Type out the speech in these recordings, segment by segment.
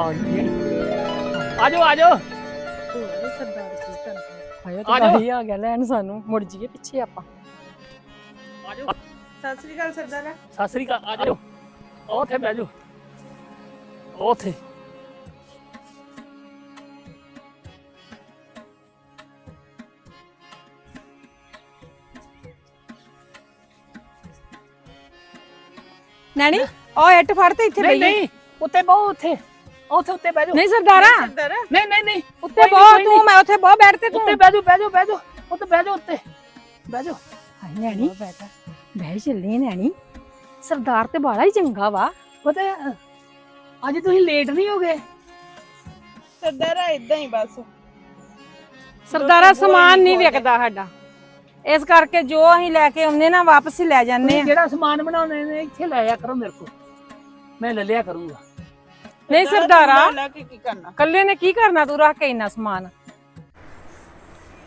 ਆਜੋ ਆਜੋ। ਸਰਦਾਰ ਸੀ ਤਾਂ ਹਾਏ ਆ ਤਾਂ ਜਾਓ। ਹੀ ਆ ਗਿਆ ਲੈਣ ਸਾਨੂੰ। ਮੁੜ ਜੀਏ ਪਿੱਛੇ ਆਪਾਂ। ਆਜੋ। ਸਤਿ ਸ੍ਰੀ ਅਕਾਲ ਸਰਦਾਰਾ। ਸਤਿ ਸ੍ਰੀ ਅਕਾਲ ਆਜੋ। ਉੱਥੇ ਬਹਿ ਜਾਓ। ਉੱਥੇ। ਨੈਣੀ ਉਹ ਇੱਟ ਫੜ ਤੇ ਇੱਥੇ ਨਹੀਂ ਬਈ ਨਹੀਂ ਉੱਤੇ ਬਹੁ ਉੱਥੇ। ਉੱਥੇ ਉੱਤੇ ਬਹਿ ਜਾਓ। ਨਹੀਂ ਸਰਦਾਰਾ। ਸਰਦਾਰਾ। ਨਹੀਂ ਨਹੀਂ ਨਹੀਂ। ਉੱਤੇ ਕੋਈ ਨੀ, ਬਹੁ ਕੋਈ ਤੂੰ ਨੀ। ਮੈਂ ਉੱਥੇ ਬਹੁ ਬੈਠ ਤੇ ਤੂੰ। ਉੱਤੇ ਬਹਿ ਜਾਓ ਬਹਿ ਜਾਓ ਬਹਿ ਜਾਓ। ਉੱਤੇ ਬਹਿ ਜਾਓ ਉੱਤੇ। ਬਹਿ ਜਾਓ। ਹਾਏ ਨੈਣੀ ਬਹਿ ਚੱਲੇ ਨੈਣੀ ਸਰਦਾਰ ਤੇ ਬਾਲਾ ਹੀ ਚੰਗਾ ਵਾ। ਪਤਾ ਹੈ, ਅੱਜ ਤੁਸੀਂ ਲੇਟ ਨਹੀਂ ਹੋ ਗਏ ਸਰਦਾਰਾ ਇਦਾਂ ਹੀ ਬਸ। ਸਰਦਾਰਾ ਲੋਕੀ ਬੋਲ ਸਮਾਨ ਨਹੀਂ। ਵਿਕਦਾ ਸਾਡਾ। ਇਸ ਕਰਕੇ ਜੋ ਅਸੀਂ ਲੈ ਕੇ ਆਉਂਦੇ ਨਾ ਵਾਪਸ ਹੀ ਲੈ ਜਾਂਦੇ ਆ। ਜਿਹੜਾ ਸਮਾਨ ਬਣਾਉਣੇ ਨੇ ਇੱਥੇ ਲੈ ਆਇਆ ਕਰੋ ਮੇਰੇ ਕੋਲ। ਮੈਂ ਲੈ ਲਿਆ ਕਰੂੰਗਾ। ਨਹੀਂ ਸਰਦਾਰਾ ਲੈ ਕੇ ਕੀ ਕਰਨਾ? ਕੱਲੇ ਨੇ ਕੀ ਕਰਨਾ ਤੂੰ ਰੱਖ ਕੇ ਇੰਨਾ ਸਮਾਨ?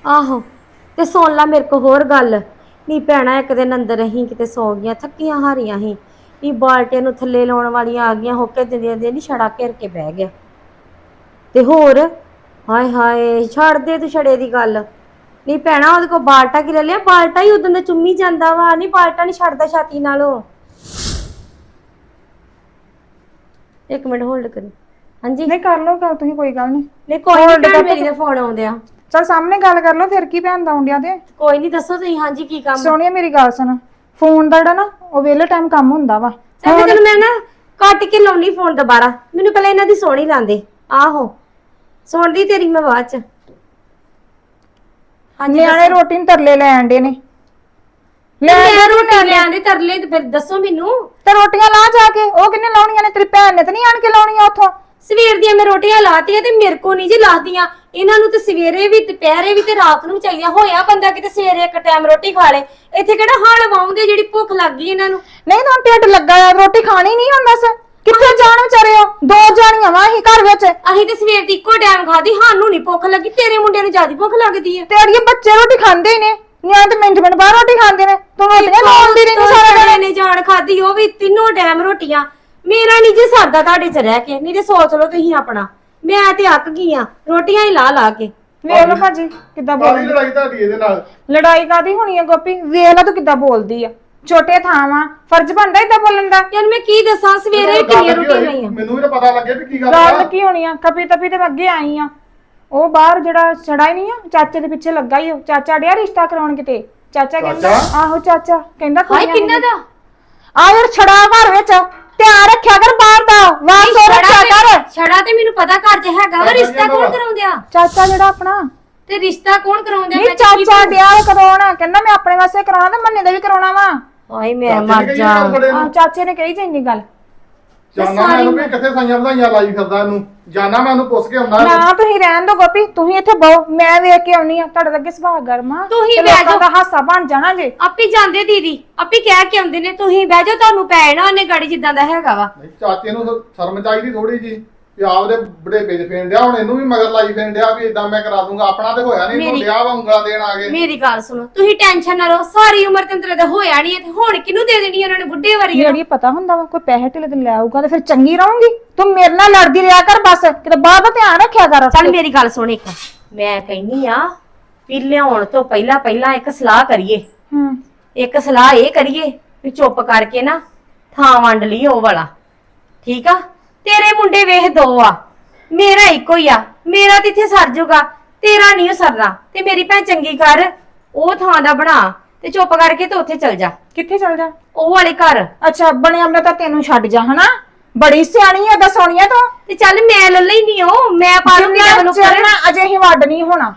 ਆਹੋ ਤੇ ਸੁਣ ਲਾ ਮੇਰੇ ਕੋ ਹੋਰ ਗੱਲ। ਨੀ ਭੈਣਾ ਇੱਕ ਦਿਨ ਅੰਦਰ ਅਸੀਂ ਕਿਤੇ ਸੌ ਗਈਆਂ ਥੱਕੀਆਂ ਹਾਰੀਆਂ ਸੀ ਨੀ ਬਾਲਟੇ ਨੂੰ ਥੱਲੇ ਲਾਉਣ ਵਾਲੀਆਂ ਆ ਗਈਆਂ ਹੋਕੇ ਦਿੰਦੀਆਂ ਦੇ ਨਹੀਂ ਛੜਾ ਘਿਰ ਕੇ ਬਹਿ ਗਿਆ। ਤੇ ਹੋਰ? ਹਾਏ ਹਾਏ ਛੱਡ ਦੇ ਤੂੰ ਛੜੇ ਦੀ ਗੱਲ। ਨੀ ਭੈਣਾ ਉਹਦੇ ਕੋ ਬਾਲਟਾ ਕੀ ਲੈ ਲਿਆ? ਬਾਲਟਾ ਹੀ ਉਦੋਂ ਦਾ ਚੁੰਮੀ ਜਾਂਦਾ ਵਾ। ਨਹੀਂ ਬਾਲਟਾ ਨਹੀਂ ਛੱਡਦਾ ਛਾਤੀ ਨਾਲੋਂ। ਇੱਕ ਮਿੰਟ ਹੋਲਡ ਕਰੀ। ਹਾਂਜੀ? ਨਹੀਂ ਕਰ ਲਓ ਗੱਲ ਤੁਸੀਂ ਕੋਈ ਗੱਲ ਨਹੀਂ। ਨਹੀਂ ਕੋਈ ਨਹੀਂ ਭੈਣ ਮੇਰੀ ਦਾ ਫੋਨ ਆਉਂਦਿਆ। ਚਲ ਸਾਹਮਣੇ ਗੱਲ ਕਰ ਲਓ ਫਿਰ ਕੀ ਭੈਣ ਦਾ ਆਉਂਦਿਆ ਤੇ? ਕੋਈ ਨਹੀਂ ਦੱਸੋ ਤੁਸੀਂ ਹਾਂਜੀ ਕੀ ਕੰਮ? ਸੋਹਣੀਆ ਮੇਰੀ ਗੱਲ ਸੁਣ। ਫੋਨ ਦਾ ਜਿਹੜਾ ਨਾ ਉਹ ਵੇਲੇ ਟਾਈਮ ਕੰਮ ਹੁੰਦਾ ਵਾ। ਚੱਲ ਤੈਨੂੰ ਮੈਂ ਨਾ ਕੱਟ ਕੇ ਲਾਉਣੀ ਫੋਨ ਦੁਬਾਰਾ। ਮੈਨੂੰ ਪਹਿਲਾਂ ਇਹਨਾਂ ਦੀ ਸੋਹਣੀ ਲਾਂਦੇ ਆਹੋ। ਸੁਣਦੀ ਤੇਰੀ ਮੈਂ ਬਾਅਦ ਚ। ਹਾਂਜੀ ਨਿਆਣੇ ਰੋਟੀ ਨੂੰ ਤਰਲੇ ਲੈਣ ਦੇ ਨੇ। ਲੈ ਮੈਂ ਰੋਟੀ ਲਿਆਂਦੇ ਤਰਲੇ ਤੇ ਫਿਰ ਦੱਸੋ ਮੈਨੂੰ। ਤੇ ਰੋਟੀਆਂ ਲਾ ਜਾ ਕੇ ਉਹ ਕਿੰਨੇ ਲਾਉਣੀਆਂ ਨੇ? ਤੇਰੀ ਭੈਣ ਨੇ ਤੇ ਨਹੀਂ ਆਣ ਕੇ ਲਾਉਣੀਆਂ ਉੱਥੋਂ। ਸਵੇਰ ਦੀਆਂ ਮੈਂ ਰੋਟੀਆਂ ਲਾਤੀਆਂ ਤੇ ਮੇਰੇ ਕੋ ਨਹੀਂ ਜੀ ਲਾਤੀਆਂ। ਇਹਨਾਂ ਨੂੰ ਤੇ ਸਵੇਰੇ ਵੀ ਦੁਪਹਿਰੇ ਵੀ ਤੇ ਰਾਤ ਨੂੰ ਵੀ ਚਾਹੀਦੀਆਂ। ਹੋਇਆ ਬੰਦਾ ਕਿਤੇ ਸਵੇਰੇ ਇੱਕ ਟਾਈਮ ਰੋਟੀ ਖਾ ਲੇ। ਇੱਥੇ ਕਿਹੜਾ ਹਾਲ ਵਾਉਂਦੇ ਜਿਹੜੀ ਭੁੱਖ ਲੱਗ ਗਈ ਇਹਨਾਂ ਨੂੰ? ਨਹੀਂ ਤਾਂ ਢਿੱਡ ਲੱਗਾ ਆ ਰੋਟੀ ਖਾਣੀ ਨਹੀਂ ਹੁੰਦਾ ਸ ਕਿੱਥੇ ਜਾਣ ਵਿਚਾਰੇ ਹੋ ਦੋ ਜਾਣੀਆਂ ਵਾ ਅਸੀਂ ਘਰ ਵਿੱਚ। ਅਸੀਂ ਤੇ ਸਵੇਰ ਦੀ ਇੱਕੋ ਟਾਈਮ ਖਾਦੀ ਸਾਨੂੰ ਨਹੀਂ ਭੁੱਖ ਲੱਗੀ। ਤੇਰੇ ਮੁੰਡੇ ਨੂੰ ਜ਼ਿਆਦਾ ਭੁੱਖ ਲੱਗਦੀ ਹੈ ਤੇ ਅੜੀਏ ਬੱਚੇ ਰੋਟੀ ਖਾਂਦੇ ਹੀ ਨੇ। ਨਿਆਣੇ ਤੇ ਮਿੰਟ ਮਿੰਟ ਬਾਅਦ ਰੋਟੀ ਖਾਂਦੇ ਨੇ ਤੂੰ ਰੋਟੀਆਂ ਲਾਉਂਦੀ ਰਹਿੰਦੀ ਸਾਰਾ ਦਿਨ ਨੇ ਜਾਣ ਖਾਦੀ ਉਹ ਵੀ ਤਿੰਨੋਂ ਟਾਈਮ ਰੋਟੀਆਂ। ਮੇਰਾ ਨਹੀਂ ਜੇ ਸਰਦਾ ਤੁਹਾਡੇ ਚ ਰਹਿ ਕੇ ਨਹੀਂ ਤੇ ਸੋਚ ਲਓ ਤੁਸੀਂ ਆਪਣਾ। ਮੈਂ ਤੇ ਅੱਕ ਗਈ ਆ ਰੋਟੀਆਂ ਹੀ ਲਾ ਲਾ ਕੇ। ਵੇਖ ਲਓ ਭਾਜੀ ਕਿੱਦਾਂ ਕਾਹਦੀ ਬੋਲਦੀ। ਲੜਾਈ ਤੁਹਾਡੀ ਇਹਦੇ ਨਾਲ। ਲੜਾਈ ਕਾਦੀ ਹੋਣੀ ਆ ਗੋਪੀ? ਵੇਖ ਲੈ ਤੂੰ ਕਿੱਦਾਂ ਬੋਲਦੀ ਆ। ਛੋਟੇ ਥਾਂ ਵਾ ਫਰਜ਼ ਬਣਦਾ ਇਦਾਂ ਬੋਲਣ ਦਾ? ਯਾਰ ਮੈਂ ਕੀ ਦੱਸਾਂ ਸਵੇਰੇ ਵੀ ਕਿੰਨੀਆਂ ਰੋਟੀਆਂ? ਖਾਈਆਂ ਮੈਨੂੰ ਵੀ ਤਾਂ ਪਤਾ ਲੱਗੇ ਵੀ ਕੀ ਗੱਲ ਗੱਲ ਆ। ਕੀ ਹੋਣੀ ਆ? ਕਪੀ ਤਪੀ ਤੇ ਮੈਂ ਅੱਗੇ ਆਈ ਆ। ਉਹ ਬਾਹਰ ਜਿਹੜਾ ਛੜਾ ਹੀ ਨਹੀਂ ਆ ਚਾਚੇ ਦੇ ਪਿੱਛੇ ਲੱਗਾ ਹੀ ਉਹ ਚਾਚਾ ਡਿਆ ਰਿਸ਼ਤਾ ਕਰਾਉਣ ਕਿਤੇ? ਚਾਚਾ ਕਹਿੰਦਾ ਚਾਚਾ? ਆਹੋ ਚਾਚਾ ਕਹਿੰਦਾ ਹਾਏ ਕੁੜੀਆਂ ਕਿੰਨਾ ਦਾ? ਆ ਯਾਰ ਛੜਾ ਘਰ ਵਿੱਚ ਧਿਆਨ ਰੱਖਿਆ ਕਰ ਬਾਹਰ ਦਾ ਵਾਹ ਸੋ ਰੱਖਿਆ ਕਰ। ਛੜਾ ਤੇ ਮੈਨੂੰ ਪਤਾ ਘਰ 'ਚ ਹੈਗਾ ਵਾ ਰਿਸ਼ਤਾ ਕੌਣ। ਕਰਾਉਂਦਿਆ? ਚਾਚਾ ਜਿਹੜਾ ਆਪਣਾ? ਤੇ ਰਿਸ਼ਤਾ ਕੌਣ ਕਰਾਉਂਦਾ ਨਹੀਂ ਚਾਚਾ ਡਿਆ ਕਰਾਉਣਾ ਕਹਿੰਦਾ ਮੈਂ ਆਪਣੇ ਵਾਸਤੇ ਕਰਾਉਣਾ ਤੇ ਮੰਨੇ ਦਾ ਵੀ ਕਰਾਉਣਾ ਵਾ। ਹਾਏ ਮੈਂ ਚਾਚੇ ਮਰ ਨੇ ਕਹੀ ਜਾ। ਚਾਚੇ ਨੇ ਕਹੀ ਚੰਗੀ ਗੱਲ। ਜਾਨਾ ਮੈਂ ਉਹਨੂੰ ਵੀ ਕਿੱਥੇ ਸਾਈਆਂ ਵਧਾਈਆਂ ਲਾਈ ਫਿਰਦਾ ਇਹਨੂੰ? ਜਾਨਾ ਮੈਂ ਉਹਨੂੰ ਪੁੱਛ ਕੇ ਆਉਂਦਾ ਨਾ ਤੁਸੀਂ ਰਹਿਣ ਦੋ ਗੋਪੀ ਤੁਸੀਂ ਇੱਥੇ ਬਹੁ ਮੈਂ ਵੇਖ ਕੇ ਆਉਣੀ ਆ ਤੁਹਾਡੇ ਅੱਗੇ ਸੁਭਾਅ ਗਰਮ ਤੁਸੀਂ ਤੇ ਬਹਿ ਲੋਕਾਂ ਜਾਓ। ਦਾ ਹਾਸਾ ਬਣ ਜਾਣਾ ਜੇ ਆਪੇ ਜਾਂਦੇ ਦੀਦੀ ਆਪੇ ਕਹਿ ਕੇ ਆਉਂਦੇ ਨੇ ਤੁਸੀਂ ਬਹਿ ਜਾਓ ਤੁਹਾਨੂੰ ਪੈਣਾ ਉਹਨੇ ਗਾੜੀ ਜਿੱਦਾਂ ਦਾ ਹੈਗਾ ਵਾ। ਨਹੀਂ ਚਾਚੇ ਨੂੰ ਤਾਂ ਸ਼ਰਮ ਚਾਹੀਦੀ ਥੋੜੀ ਜੀ। ਵੀ ਆਪਦੇ ਬੜੇ ਪੇਜ ਫੇਣ ਡਿਆ ਹੁਣ ਇਹਨੂੰ ਵੀ ਮਗਰ ਲਾਈ ਫੇਣ ਡਿਆ ਵੀ ਇਦਾਂ ਮੈਂ ਕਰਾ ਦੂੰਗਾ। ਆਪਣਾ ਤੇ ਹੋਇਆ ਨਹੀਂ ਇਹਨੂੰ ਮੇਰੀ- ਡਿਆ ਵਾ ਉਂਗਲਾਂ ਦੇਣ ਆ ਗਏ ਮੇਰੀ ਗੱਲ ਸੁਣੋ ਤੁਸੀਂ ਟੈਨਸ਼ਨ ਨਾ ਲਓ ਸਾਰੀ ਉਮਰ ਤੇ ਤੇਰੇ ਦਾ ਹੋਇਆ ਨਹੀਂ ਤੇ ਹੁਣ ਕਿਹਨੂੰ ਦੇ ਦੇਣੀ ਉਹਨਾਂ ਨੇ ਬੁੱਢੇ ਵਾਰੀ ਜਿਹੜੀ ਪਤਾ ਹੁੰਦਾ ਵਾ ਕੋਈ ਪੈਸੇ ਢਿੱਲੇ ਤੇ ਲੈ ਆਊਗਾ ਤੇ ਫਿਰ ਚੰਗੀ ਰਹੂੰਗੀ? ਤੂੰ ਮੇਰੇ ਨਾਲ ਲੜਦੀ ਰਿਹਾ ਕਰ ਬਸ ਕਿਤੇ ਬਾਹਰ ਦਾ ਧਿਆਨ ਰੱਖਿਆ ਕਰ ਚੱਲ ਮੇਰੀ ਗੱਲ ਸੁਣ ਇੱਕ ਮੈਂ ਕਹਿੰਨੀ ਆ ਵੀ ਲਿਆਉਣ ਤੋਂ ਪਹਿਲਾਂ ਪਹਿਲਾਂ ਇੱਕ ਸਲਾਹ ਕਰੀਏ। ਹੂੰ। ਇੱਕ ਸਲਾਹ ਇਹ ਕਰੀਏ ਵੀ ਚੁੱਪ ਕਰਕੇ ਨਾ ਥਾਂ ਵੰਡ ਲਈ ਉਹ ਵਾਲਾ। ਠੀਕ ਆ? ਤੇਰੇ ਮੁੰਡੇ ਵੇਖ ਦੋ ਆ। ਮੇਰਾ ਇੱਕੋ ਹੀ ਆ। ਮੇਰਾ ਤੇ ਇੱਥੇ ਸਰ ਜਾਊਗਾ ਤੇਰਾ ਨਹੀਂ ਸਰਨਾ ਤੇ ਮੇਰੀ ਭੈਣ ਚੰਗੀ ਕਰ। ਉਹ ਥਾਂ ਦਾ ਬਣਾ। ਤੇ ਚੁੱਪ ਕਰਕੇ ਤੇ ਉੱਥੇ ਚਲ ਜਾ। ਕਿੱਥੇ ਚਲ ਜਾ? ਉਹ ਵਾਲੇ ਘਰ। ਅੱਛਾ ਬਣਿਆ ਮੈਂ ਤਾਂ ਤੈਨੂੰ ਛੱਡ ਜਾ ਹਨਾ? ਬੜੀ ਸਿਆਣੀ ਆ ਦਾ ਸੋਹਣੀਆ ਤੂੰ। ਤੇ ਚੱਲ ਮੈਂ ਲੈ ਲੈਣੀ ਉਹ। ਮੈਂ ਪਾ ਲੂੰਗੀ ਡਬਲ ਉੱਪਰ ਨਾ ਅਜੇ ਹੀ ਵੱਡ ਨਹੀਂ ਹੋਣਾ।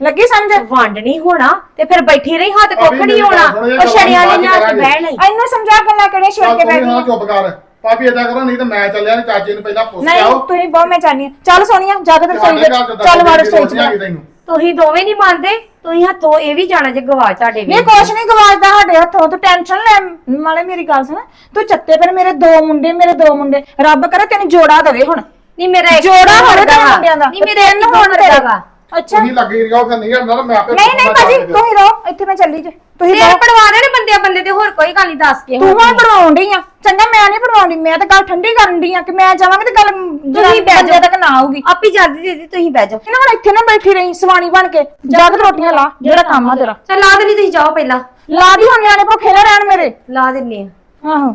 ਲੱਗੀ ਸਮਝ? ਵੰਡ ਨਹੀਂ ਹੋਣਾ। ਤੇ ਫਿਰ ਬੈਠੀ ਰਹੀ ਹੱਥ ਕੁੱਖ ਨਹੀਂ ਹੋਣਾ ਉਹ ਛੜਿਆਂ ਗੱਲਾਂ ਨੇ ਬਾਅਦ ਲਿਆ ਚ ਕੇ ਬਹਿ ਲਈ ਇਹਨੂੰ ਸਮਝਾ ਗੱਲਾਂ ਕਿਹੜੇ ਛੇੜ ਕੇ ਤੂੰ ਬੈਠੀ ਆ? ਚੁੱਪ ਕਰ। ਭਾਬੀ ਏਦਾਂ ਕਰੋ ਨਹੀਂ ਤਾਂ ਮੈਂ ਚੱਲਿਆ ਨਹੀਂ ਚਾਚੇ ਨੂੰ ਪਹਿਲਾਂ ਪੁੱਛ ਕੇ ਨਹੀਂ ਆਓ। ਤੁਸੀਂ ਬਹੁਤ ਮੈਂ ਚਾਹਨੀ ਚੱਲ ਸੋਨੀਆ ਜਾ ਕੇ ਤੇ ਰਸੋਈ ਸਾਡੇ ਵਿੱਚ ਚੱਲ ਵੜ ਦੱਸ ਰਸੋਈ ਚ ਰੋਟੀਆਂ ਤੈਨੂੰ। ਤੁਸੀਂ ਦੋਵੇਂ ਨਹੀਂ ਮੰਨਦੇ ਤੁਸੀਂ ਹੱਥੋਂ ਇਹ ਵੀ ਜਾਣਾ ਜੇ ਗਵਾਚ ਤੁਹਾਡੇ ਵੀ। ਨਹੀਂ ਕੁਛ ਨਹੀਂ ਗਵਾਜਦਾ ਸਾਡੇ ਹੱਥੋਂ ਤੂੰ ਟੈਨਸ਼ਨ ਲੈ। ਮਾਲੇ ਮੇਰੀ ਗੱਲ ਸੁਣ ਤੂੰ ਚੱਤੇ ਫਿਰ ਮੇਰੇ ਦੋ ਮੁੰਡੇ ਮੇਰੇ ਦੋ ਮੁੰਡੇ। ਰੱਬ ਕਰੇ ਤੈਨੂੰ ਜੋੜਾ ਦੇਵੇ ਹੁਣ। ਨਹੀਂ ਮੇਰਾ ਇੱਕ ਜੋੜਾ ਹੋਵੇ ਤੇਰੇ। ਮੁੰਡਿਆਂ ਦਾ। ਨਹੀਂ ਮੇਰਾ ਤਿੰਨ ਹੋਣ ਵਾ। ਅੱਛਾ। ਤੁਸੀਂ ਲੱਗੀ ਰਹੋ ਫਿਰ ਨਹੀਂ ਹਟਦਾ ਮੈਂ ਆਪੇ ਨਹੀਂ ਨਹੀਂ ਭਾਜੀ। ਤੁਸੀਂ ਰਹੋ ਇੱਥੇ ਮੈਂ ਚੱਲੀ ਜੇ। ਤੁਸੀਂ ਸਿਰ ਪੜਵਾ ਦੇ ਨੇ ਬੰਦੇ ਬੰਦੇ ਤੇ ਹੋਰ ਕੋਈ ਗੱਲ ਨਹੀਂ ਦੱਸ ਕੇ ਤੂੰ ਹੁਣ ਪੜਵਾਉਣ ਡਈ ਆ। ਚੰਗਾ ਮੈਂ ਨਹੀਂ ਪੜਵਾਉਂਦੀ ਮੈਂ ਤਾਂ ਗੱਲ ਠੰਡੀ ਕਰਨ ਡਈ ਆ ਕਿ ਮੈਂ ਜਾਵਾਂਗੀ ਤੇ ਗੱਲ ਤੁਸੀਂ ਬਹਿ ਬੰਦੇ ਤੱਕ ਨਾ ਆਊਗੀ। ਆਪੀ ਜਾਂਦੀ ਦੀਦੀ ਤੁਸੀਂ ਬਹਿ ਜਾਓ। ਇਹਨਾਂ ਹੁਣ ਇੱਥੇ ਨਾ ਬੈਠੀ ਰਹੀ ਸਵਾਣੀ ਬਣ ਕੇ। ਜੱਗ ਰੋਟੀਆਂ ਲਾ ਜਿਹੜਾ ਕੰਮ ਆ ਤੇਰਾ। ਚੱਲ ਲਾ ਦੇਣੀ ਤੁਸੀਂ ਜਾਓ ਪਹਿਲਾਂ। ਲਾ ਦੀ ਹੁਣ ਨਿਆਣੇ ਭੁੱਖੇ ਨਾ ਰਹਿਣ ਮੇਰੇ। ਲਾ ਦਿੰਨੀ ਆ। ਆਹੋ।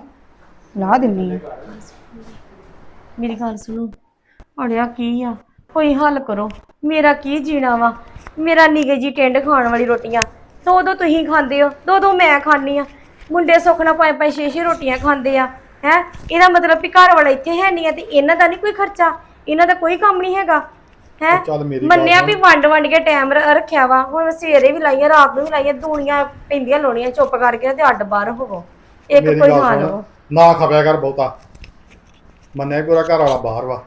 ਲਾ ਦਿੰਨੀ ਆ। ਮੇਰੀ ਗੱਲ ਸੁਣੋ। ਅੜਿਆ ਕੀ ਆ? ਕੋਈ ਹੱਲ ਕਰੋ। ਮੇਰਾ ਕੀ ਜੀਣਾ ਵਾ? ਮੇਰਾ ਨਿਗੇ ਜੀ ਟਿੰਡ ਖਾਣ ਵਾਲੀ ਰੋਟੀਆਂ। ਦੋ ਦੋ ਤੁਸੀਂ ਖਾਂਦੇ ਹੋ ਦੋ ਦੋ ਮੈਂ ਖਾਣੀ ਆ। ਮੁੰਡੇ ਸੁੱਖ ਨਾਲ ਪੰਜ ਪੰਜ ਛੇ ਛੇ ਰੋਟੀਆਂ ਖਾਂਦੇ ਆ। ਹੈ? ਇਹਦਾ ਮਤਲਬ ਵੀ ਘਰ ਵਾਲਾ ਇੱਥੇ ਹੈ ਨਹੀਂ ਆ ਤੇ ਇਹਨਾਂ ਦਾ ਨਹੀਂ ਕੋਈ ਖਰਚਾ? ਇਹਨਾਂ ਦਾ ਕੋਈ ਕੰਮ ਨਹੀਂ ਹੈਗਾ ਹੈ? ਚੱਲ ਮੇਰੀ ਗੱਲ ਮੰਨਿਆ। ਵੀ ਵੰਡ ਵੰਡ ਕੇ ਟਾਈਮ ਰੱਖਿਆ ਵਾ ਹੁਣ ਸਵੇਰੇ ਵੀ ਲਾਈਆਂ ਰਾਤ ਨੂੰ ਵੀ ਲਾਈਆਂ ਦੂਣੀਆਂ ਪੈਂਦੀਆਂ ਲਾਉਣੀਆਂ ਚੁੱਪ ਕਰਕੇ ਤੇ ਅੱਡ ਬਾਹਰ ਹੋਵੋ। ਇੱਕ ਮੇਰੀ ਕੋਈ ਗੱਲ ਹਾਲ ਸੁਣ, ਹੋ ਨਾ ਖਪਿਆ ਕਰ ਬਹੁਤਾ। ਮੰਨਿਆ ਕਿ ਉਹਦਾ ਘਰ ਵਾਲਾ ਬਾਹਰ ਵਾ।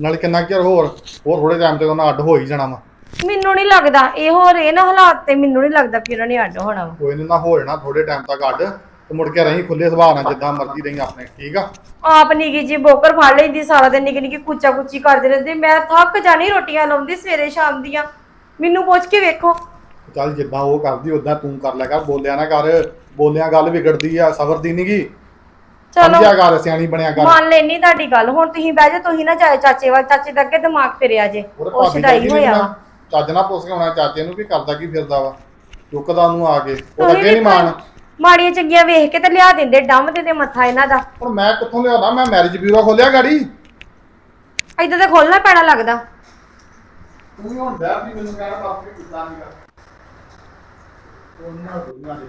ਨਾਲ ਕਿੰਨਾ ਕੁ ਚਿਰ ਹੋਰ ਹੋਰ ਥੋੜੇ ਟਾਈਮ ਤੇ ਉਹਨਾਂ ਅੱਡ ਹੋ ਹੀ ਜਾਣਾ ਵਾ। ਮੈਨੂੰ ਨਹੀਂ ਲੱਗਦਾ ਇਹ ਹੋ ਰਹੇ ਨਾ ਹਾਲਾਤ ਤੇ ਮੈਨੂੰ ਨਹੀਂ ਲੱਗਦਾ ਕਿ ਉਹਨਾਂ ਨੇ ਅੱਡ ਹੋਣਾ ਵਾ। ਕੋਈ ਨੀ ਨਾ ਹੋ ਜਾਣਾ ਥੋੜੇ ਟਾਈਮ ਤੱਕ ਅੱਡ। ਤੇ ਮੁੜ ਕੇ ਰਹੀਂ ਖੁੱਲੇ ਸੁਭਾਅ ਨਾਲ ਜਿੱਦਾਂ ਮਰਜ਼ੀ ਰਹੀਂ ਆਪਣੇ ਠੀਕ ਆ? ਆਪ ਨਿੱਕੀ ਜੀ ਬੋਕਰ ਫੜ ਲੈਂਦੀ ਸਾਰਾ ਦਿਨ ਨਿੱਕੀ ਨਿੱਕੀ ਕੁੱਚਾ ਕੁੱਚੀ ਕਰਦੇ ਰਹਿੰਦੇ। ਮੈਂ ਥੱਕ ਜਾਣੀ ਰੋਟੀਆਂ ਲਾਉਂਦੀ ਸਵੇਰੇ ਸ਼ਾਮ ਦੀਆਂ। ਮੈਨੂੰ ਪੁੱਛ ਕੇ ਵੇਖੋ। ਚੱਲ ਜਿੱਦਾਂ ਉਹ ਕਰਦੀ ਉਦਾਂ ਤੂੰ ਕਰ ਲਿਆ ਕਰ ਬੋਲਿਆ ਨਾ ਕਰ। ਬੋਲਿਆ ਗੱਲ ਵਿਗੜਦੀ ਆ ਸਬਰ ਦੀ ਨਹੀਂਗੀ ਚਲੋ। ਸਮਝਿਆ ਕਰ ਸਿਆਣੀ ਬਣਿਆ ਕਰ। ਮੰਨ ਲੈਣੀ ਤੁਹਾਡੀ ਗੱਲ। ਹੁਣ ਤੁਸੀਂ ਬਹਿ ਜਾ ਤੁਸੀਂ ਨਾ ਜਾਏ ਚਾਚੇ ਵੱਲ ਚਾਚੇ ਦਾ ਅੱਗੇ ਦਿਮਾਗ ਫਿਰਿਆ ਜੇ। ਉਹਦੇ ਉਹ ਭਾਬੀ ਕਹਿੰਦੀ ਹੋਇਆ। ਨਾ ਚੱਜ ਨਾਲ ਪੁੱਛ ਕੇ ਆਉਣਾ ਚਾਚੇ ਨੂੰ ਵੀ ਕਰਦਾ ਕੀ ਫਿਰਦਾ ਵਾ? ਚੁੱਕਦਾ ਉਹਨੂੰ ਆ ਕੇ। ਉਹ ਵੀ ਨਹੀਂ ਮਾਣ। ਮਾੜੀਆਂ ਚੰਗੀਆਂ ਵੇਖ ਕੇ ਤੇ ਲਿਆ ਦਿੰਦੇ ਡੰਮ ਦੇ ਤੇ ਮੱਥਾ ਇਹਨਾਂ ਦਾ। ਹੁਣ ਮੈਂ ਕਿੱਥੋਂ ਲਿਆਉਣਾ ਮੈਂ ਮੈਰਿਜ ਬਿਊਰੋ ਖੋਲਿਆ ਗਾੜੀ। ਏਦਾਂ ਤਾਂ ਖੋਲਣਾ ਪੈਣਾ ਲੱਗਦਾ। ਤੂੰ ਵੀ ਹੁਣ ਬੈਠ ਵੀ ਮੈਨੂੰ ਕਹਿਣਾ ਬਾਪ ਵੀ ਕੀਤਾ ਨਹੀਂ ਕਰ ਉਹਨਾਂ ਦੁਨੀਆ ਦੇ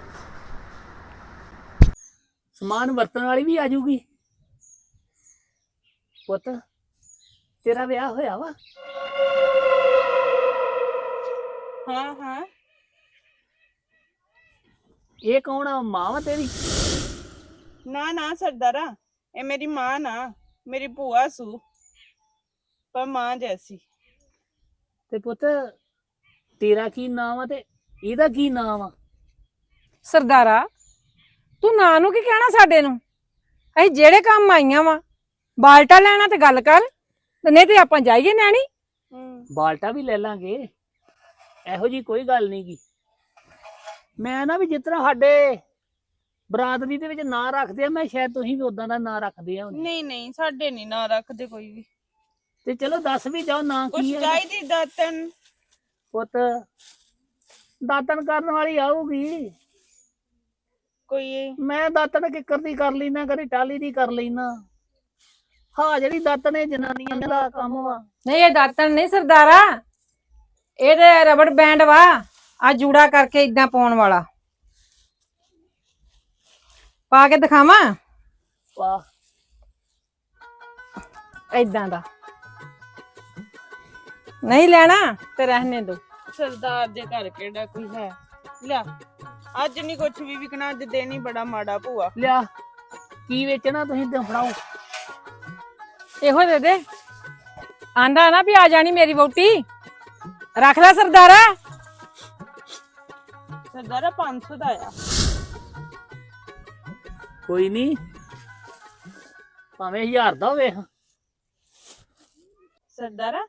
ਸਮਾਨ ਵਰਤਣ ਵਾਲੀ ਵੀ ਆ ਜੂਗੀ ਪੁੱਤ ਤੇਰਾ ਵਿਆਹ ਹੋਇਆ ਵਾ? ਹਾਂ ਹਾਂ। ਇਹ ਕੌਣ ਆ? ਮਾਂ ਵਾ ਤੇਰੀ? ਨਾ ਨਾ ਸਰਦਾਰਾ ਇਹ ਮੇਰੀ ਮਾਂ ਨਾ ਮੇਰੀ ਭੂਆ ਸੂ ਪਰ ਮਾਂ ਜੈਸੀ। ਤੇ ਪੁੱਤ ਤੇਰਾ ਕੀ ਨਾਮ ਆ ਤੇ ਇਹਦਾ ਕੀ ਨਾਮ ਆ? ਸਰਦਾਰਾ ਤੂੰ ਨਾਂ ਨੂੰ ਕੀ ਕਹਿਣਾ ਸਾਡੇ ਨੂੰ? ਅਸੀਂ ਜਿਹੜੇ ਕੰਮ ਆਈਆਂ ਵਾ ਬਾਲਟਾ ਲੈਣਾ ਤੇ ਗੱਲ ਕਰ ਤੇ ਨਹੀਂ ਤੇ ਆਪਾਂ ਜਾਈਏ ਨੈਣੀ ਹੂੰ। ਬਾਲਟਾ ਵੀ ਲੈ ਲਾਂਗੇ। ਇਹੋ ਜੀ ਕੋਈ ਗੱਲ ਨਹੀਂ ਗੀ ਮੈਂ ਨਾ ਵੀ ਜਿਸ ਤਰ੍ਹਾਂ ਸਾਡੇ ਬਰਾਦਰੀ ਦੇ ਵਿੱਚ ਨਾਂ ਰੱਖਦੇ ਆ ਮੈਂ ਸ਼ਾਇਦ ਤੁਸੀਂ ਵੀ ਉਦਾਂ ਦਾ ਨਾਂ ਰੱਖਦੇ ਆ ਨਹੀਂ ਨਹੀਂ ਸਾਡੇ ਨਹੀਂ ਨਾ ਰੱਖਦੇ ਕੋਈ ਵੀ। ਤੇ ਚਲੋ ਦੱਸ ਵੀ ਜਾਓ ਨਾਂ ਕੁਛ ਕੀ ਹੈ ਚਾਹੀਦੀ ਦਾਤਨ ਪੁੱਤ ਦਾਤਣ ਕਰਨ ਵਾਲੀ ਆਊਗੀ। ਕੋਈ ਮੈਂ ਦਾਤਣ ਕਿੱਕਰ ਦੀ ਕਰ ਲੈਣਾ ਕਦੇ ਟਾਲੀ ਦੀ ਕਰ ਲੈਣਾ ਹਾਂ ਜਿਹੜੀ ਦਾਤਣ ਇਹ ਜਨਾਨੀਆਂ ਦਾ ਕੰਮ ਵਾ। ਨਹੀਂ ਇਹ ਦਾਤਣ ਨਹੀਂ ਸਰਦਾਰਾ। ਇਹ ਤੇ ਰਬੜ ਬੈਂਡ ਵਾ। ਆ ਜੂੜਾ ਕਰਕੇ ਇਦਾਂ ਪਾਉਣ ਵਾਲਾ। ਪਾ ਕੇ ਦਿਖਾਵਾਂ? ਵਾਹ ਇਦਾਂ ਦਾ। ਨਹੀਂ ਲੈਣਾ? ਤੇ ਰਹਿਣੇ ਦੋ। ਸਰਦਾਰ ਦੇ ਘਰ ਕਿਹੜਾ ਕੋਈ ਹੈ? ਲਿਆ। ਅੱਜ ਨਹੀਂ ਕੁਛ ਵੀ ਵਿਕਣਾ ਅੱਜ ਹੀ ਬੜਾ ਮਾੜਾ ਭੂਆ। ਲਿਆ। ਕੀ ਵੇਚਣਾ ਤੁਸੀਂ ਤੇ ਫੜਾਓ। ਇਹੋ ਦੇ ਦੇ। ਆਂਦਾ ਨਾ ਵੀ ਆ ਜਾਣੀ ਮੇਰੀ ਵੋਟੀ ਰੱਖ ਲੈ ਸਰਦਾਰਾ। ਸਰਦਾਰਾ 500 ਦਾ ਆ ਕੋਈ ਨਹੀਂ ਭਾਵੇਂ ਹਜ਼ਾਰ ਦਾ ਹੋਵੇ। ਸਰਦਾਰਾ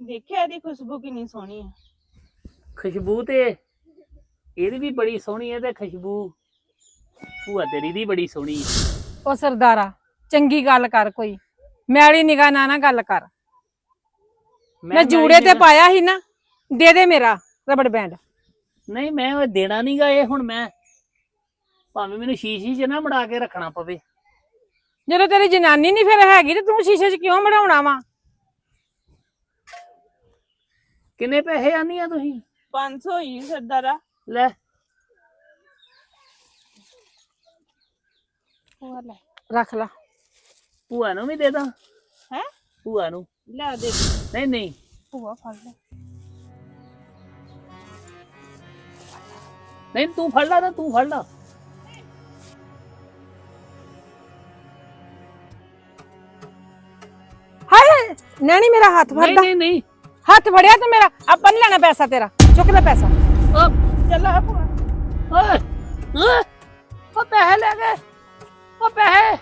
ਦੇਖਿਆ ਇਹਦੀ ਖੁਸ਼ਬੂ ਕਿੰਨੀ ਸੋਹਣੀ ਹੈ ਖੁਸ਼ਬੂ ਤੇ ਇਹਦੀ ਵੀ ਬੜੀ ਸੋਹਣੀ ਹੈ ਤੇ ਖੁਸ਼ਬੂ ਭੂਆ ਤੇਰੀ ਦੀ ਬੜੀ ਸੋਹਣੀ ਹੈ ਉਹ ਸਰਦਾਰਾ ਚੰਗੀ ਗੱਲ ਕਰ ਕੋਈ। ਮੈਲੀ ਨਿਗਾਹ ਨਾ ਨਾ ਗੱਲ ਕਰ। ਮੈਂ ਜੂੜੇ ਤੇ ਪਾਇਆ ਸੀ ਨਾ ਦੇ ਦੇ ਮੇਰਾ ਰਬੜ ਬੈਂਡ। ਨਹੀਂ ਮੈਂ ਉਹ ਦੇਣਾ ਨਹੀਂਗਾ ਇਹ ਹੁਣ ਮੈਂ। ਭਾਵੇਂ ਮੈਨੂੰ ਸ਼ੀਸ਼ੀ 'ਚ ਨਾ ਮੜਾ ਕੇ ਰੱਖਣਾ ਪਵੇ। ਜਦੋਂ ਤੇਰੀ ਜਨਾਨੀ ਨਹੀਂ ਫਿਰ ਹੈਗੀ ਤੇ ਤੂੰ ਸ਼ੀਸ਼ੇ 'ਚ ਕਿਉਂ ਮੜਾਉਣਾ ਵਾ? ਕਿੰਨੇ ਪੈਸੇ ਆਨੀ ਆ ਤੁਸੀਂ 500 ਹੀ ਸਰਦਾਰਾ ਲੈ। ਹੋਰ ਲੈ। ਰੱਖ ਲਾ। ਭੂਆ ਨੂੰ ਵੀ ਦੇ ਦਾਂ। ਹੈ? ਭੂਆ ਨੂੰ। ਲੈ ਦੇ। ਨਹੀਂ ਨਹੀਂ। ਭੂਆ ਫੜ ਲੈ। ਨਹੀਂ ਤੂੰ ਫੜ ਲਾ ਨਾ ਤੂੰ ਫੜ ਲਾ ਹਾਏ ਨੈਣੀ ਮੇਰਾ ਹੱਥ ਨਹੀਂ ਫੜਦਾ ਨਹੀਂ ਨਹੀਂ ਹੱਥ ਫੜਿਆ ਤੇ ਮੇਰਾ ਆਪਾਂ ਨਹੀਂ ਲੈਣਾ ਪੈਸਾ ਤੇਰਾ ਚੁੱਕ ਲੈ ਪੈਸਾ ਉਹ ਚੱਲ ਆ ਭੂਆ ਓਏ ਓਏ ਉਹ ਪੈਸੇ ਲੈ